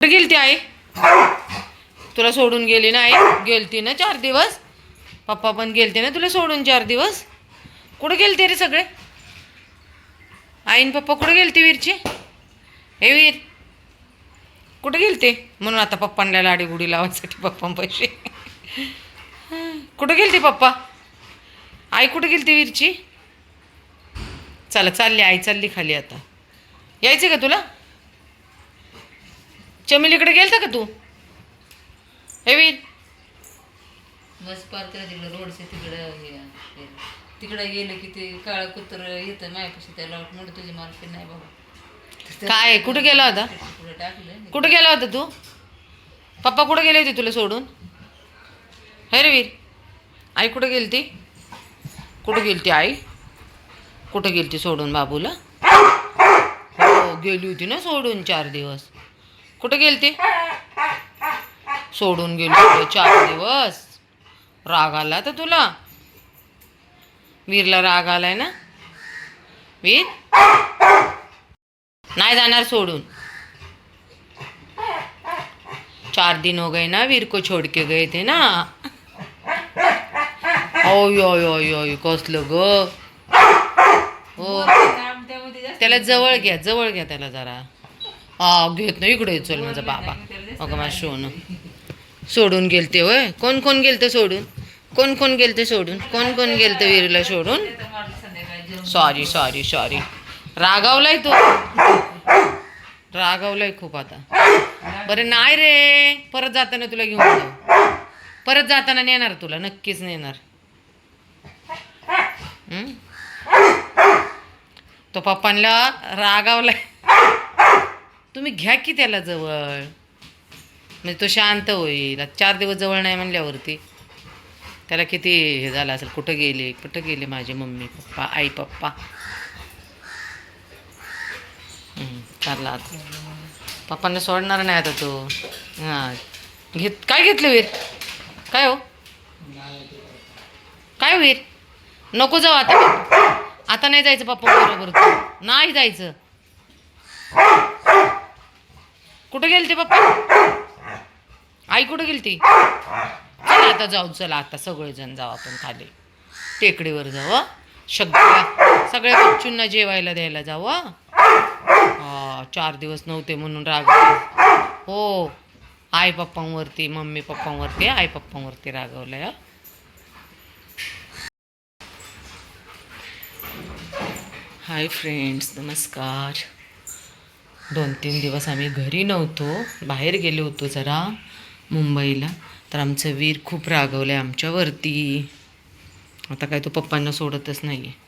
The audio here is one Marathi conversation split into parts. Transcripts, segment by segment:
कुठं गेलती आई? तुला सोडून गेली ना आई? गेलती ना चार दिवस? पप्पा पण गेलते ना तुला सोडून चार दिवस? कुठं गेलते रे सगळे? आईन पप्पा कुठं गेलते वीरची? हे वीर कुठं गेलते? म्हणून आता पप्पांना लाडीगुडी लावायसाठी पप्पा पैसे. कुठं गेलते पप्पा? आई कुठं गेलते वीरची? चला चालली. आई चालली खाली आता. यायचं का तुला? चमेलीकडे गेलता का तू? हे वीर बस पार तिकडं रोडचे तिकडं. तिकडं गेलं की ते काळं कुत्र येतं मायापाशी त्याला म्हणलं तुझी मालकी नाही बाबा. काय कुठं गेला होता? पुढे टाकलं. कुठं गेला होता तू? पप्पा कुठं गेले होते तुला सोडून? हे रे वीर आई कुठं गेलती? कुठं गेलती आई? कुठं गेलती सोडून बाबूला? हो गेली होती ना सोडून चार दिवस. कुठं गेलती? सोडून गेली चार दिवस. राग आला तर तुला? वीरला राग आलाय ना? वीर? नाही जाणार सोडून. चार दिन हो गए ना वीर को छोड़ के गए थे ना? ओय ओय ओय ओय कसलं ग? हो. त्याला जवळ घ्या जवळ घ्या त्याला जरा. आ घेत नाही इकडे चल माझा बाबा. अगं माझ्या सोनं. सोडून गेलते होय? कोण कोण गेलते सोडून? कोण कोण गेलते सोडून? कोण कोण गेलते वीरला सोडून? सॉरी सॉरी सॉरी रागावलाय तो? रागावलाय खूप आता. बरं नाही रे. परत जाताना तुला घेऊन जाऊ. परत जाताना नेणार तुला नक्कीच नेणार. तो पप्पांना रागावलाय. तुम्ही घ्या की त्याला जवळ. म्हणजे तो शांत होईल. आता चार दिवस जवळ नाही म्हणल्यावरती त्याला किती हे झालं असेल कुठं गेले कुठं गेले माझे मम्मी पप्पा आई पप्पा? चालला आता. पप्पांना सोडणार नाही आता तो. हां. घेत काय घेतलं वीर? काय हो? काय वीर? नको जाऊ आता. आता नाही जायचं पप्पा बरोबर. नाही जायचं. कुठं गेलते पप्पा? आई कुठं गेलती? चला आता जाऊ चला आता सगळेजण जाऊ आपण खाली. टेकडीवर जाऊ सगळ्या सगळ्या बच्चूंना जेवायला द्यायला जाऊ हा? चार दिवस नव्हते म्हणून राग हो आई पप्पांवरती मम्मी पप्पांवरती आई पप्पांवरती रागवलंय हाय फ्रेंड्स नमस्कार. दोन तीन दिवस आम्ही घरी नव्हतो. बाहेर गेलो होतो जरा मुंबईला. तर आमचं वीर खूप रागवलं आहे आमच्यावरती. आता काय तो पप्पांना सोडतच नाही आहे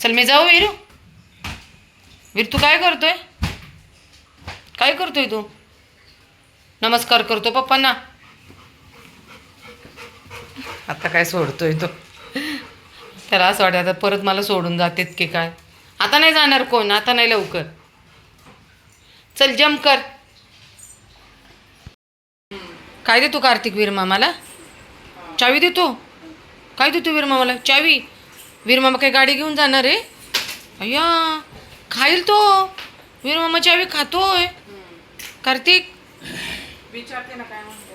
चल मी जाऊ वीरू. वीर तू काय करतोय? काय करतोय तू? नमस्कार करतो पप्पांना. आता काय सोडतोय तो? त्याला असं वाटतं आता परत मला सोडून जातेत की काय? आता नाही जाणार कोण आता नाही लवकर. चल जम कर. काय देतो कार्तिक वीर मामाला चावी देतो. काय देतो वीर मामाला चावी. वीर मामा काय गाडी घेऊन जाणार आहे? अय्या खाईल तो. वीर मामा चावी खातोय. कार्तिक.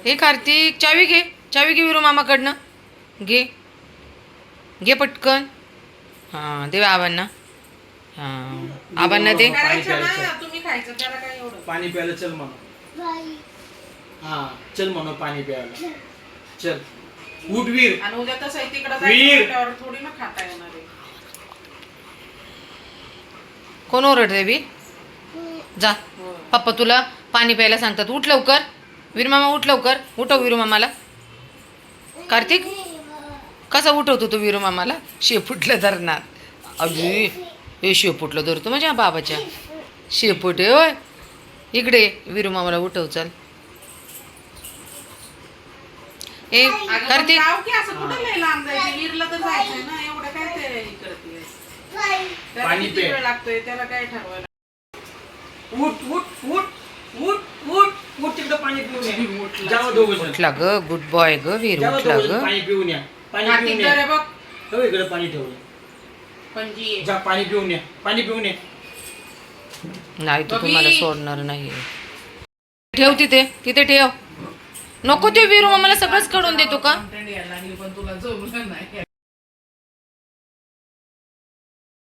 हे कार्तिक चावी घे. चावी घे वीरू मामाकडनं घे. घे पटकन. हां दे आबांना हां आबांना दे पाणी प्यायला चल म्हणा हा चल म्हणा पाणी प्यायला चल उठ वीर आणि उद्या तसं तिकडे वीर! थोडी ना खाता येणार कोण ओरडते वीर जा पप्पा तुला पाणी प्यायला सांगतात उठ लवकर वीर मामा उठ लवकर उठव वीरू मामाला कार्तिक कसा उठवतो तू वीरू मामाला शेपुटलं धरणार अजून हे शेपुटलं धरतो माझ्या बाबाच्या. शेपूट आहे होय. इकडे वीरू मामाला उठव चल. ए अगं, पण कार्तिक. जाऊ की असं कुठं लय लांब जायचं? विरला तर जायचंय ना एवढं काय ते हे करते त्याला पाणी किती पे. वेळ लागतोय त्याला काय ठरवायला? उठ उठ उठ उठ उठ उठ तिकडं पाणी पिऊन या. जावं दोघं जण. उठला ग गुड बॉय ग वीर उठला ग. पाणी पिऊन या. पाणी कार्तिक पिऊन तर या. आहे बघ. हो इकडे पाणी ठेवलं पणजी. आहे. जा पाणी पिऊन या पाणी पिऊन या. नाही तू बबी! तुम्हाला सोडणार नाही ठेव तिथे तिथे ठेव. नको ते विरू मला सगळंच काढून देतो का? Content यायला लागली पण तुला जमलं नाही.